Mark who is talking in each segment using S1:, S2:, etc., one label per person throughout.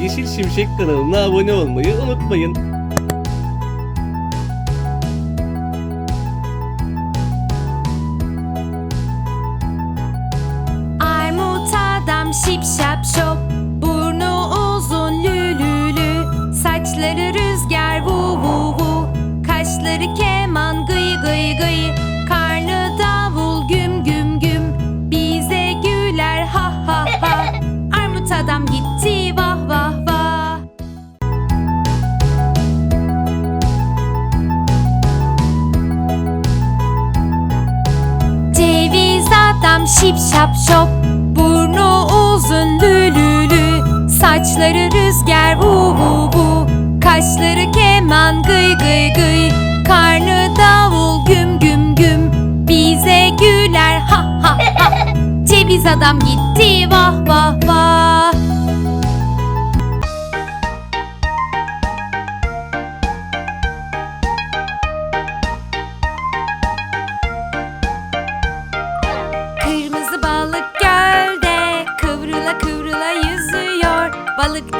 S1: Yeşil Şimşek kanalına abone olmayı unutmayın.
S2: Armut adam şip şap şop Burnu uzun lülülü Saçları rüzgar vu vu vu Kaşları keman şip şap şop Burnu uzun lülülü Saçları rüzgar vu vu vu Kaşları keman gıy gıy gıy Karnı davul güm güm güm Bize güler ha ha ha. Ceviz adam gitti vah vah vah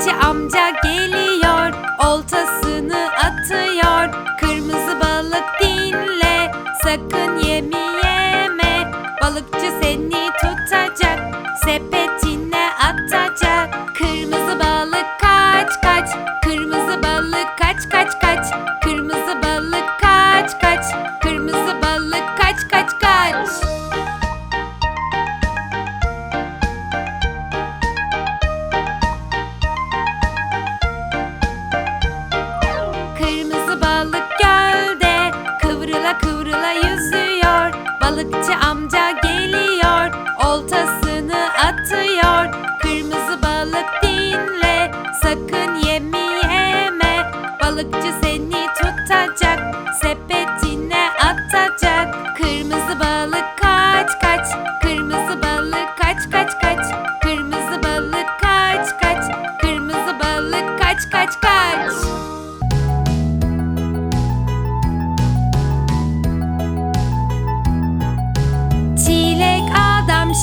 S2: Balıkçı amca geliyor, oltasını atıyor. Kırmızı balık dinle, sakın yemi yeme. Balıkçı seni Balıkçı amca geliyor, oltasını atıyor. Kırmızı balık dinle, sakın yemi yeme. Balıkçı seni tutacak, sepetine atacak. Kırmızı balık kaç kaç, kırmızı balık kaç kaç kaç. Kırmızı balık kaç kaç, kırmızı balık kaç kaç kaç. Çilek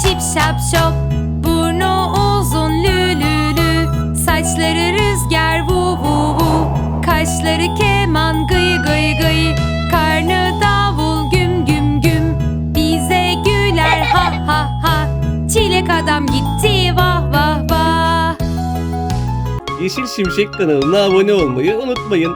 S2: şip şap şop. Burnu uzun lülülü Saçları rüzgar vu vu vu. Kaşları keman gıy gıy gıy. Karnı davul güm güm güm. Bize güler ha ha ha. Çilek adam gitti vah vah vah.
S1: Yeşil Şimşek kanalına abone olmayı unutmayın.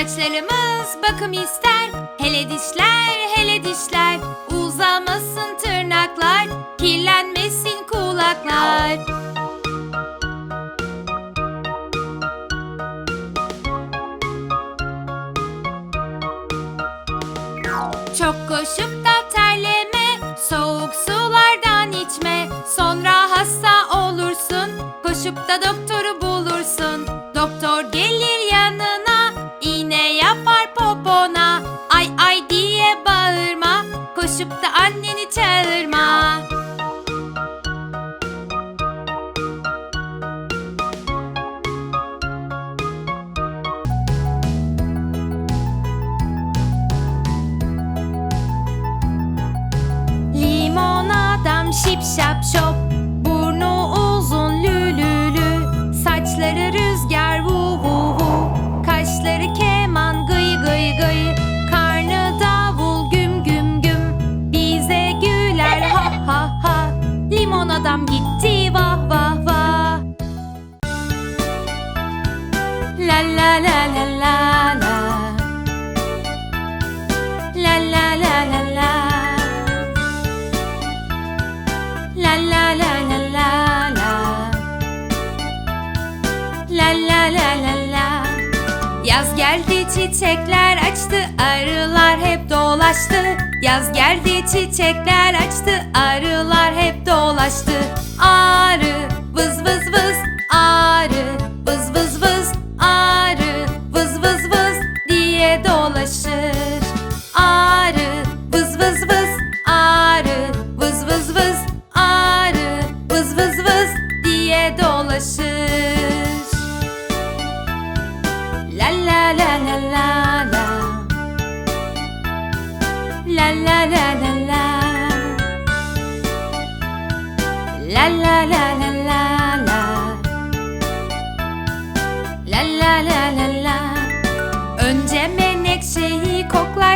S2: Saçlarımız bakım ister. Hele dişler hele dişler. Uzamasın tırnaklar Kirlenmesin kulaklar. Çok koşup da terleme, soğuk sulardan içme. Sonra hasta olursun, koşup da doktoru koşup da anneni çağırma. La la la la. Yaz geldi çiçekler açtı arılar hep dolaştı. Yaz geldi çiçekler açtı arılar hep dolaştı. Arı vız vız vız arı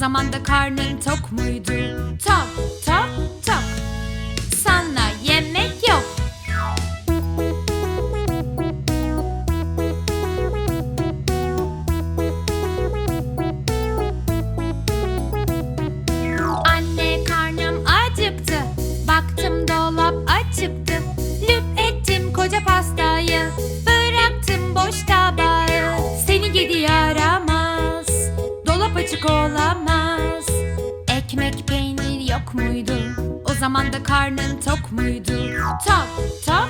S2: O zaman da karnın tok muydu? Tok Ekmek peynir yok muydu? O zaman da karnın tok muydu? Tok tok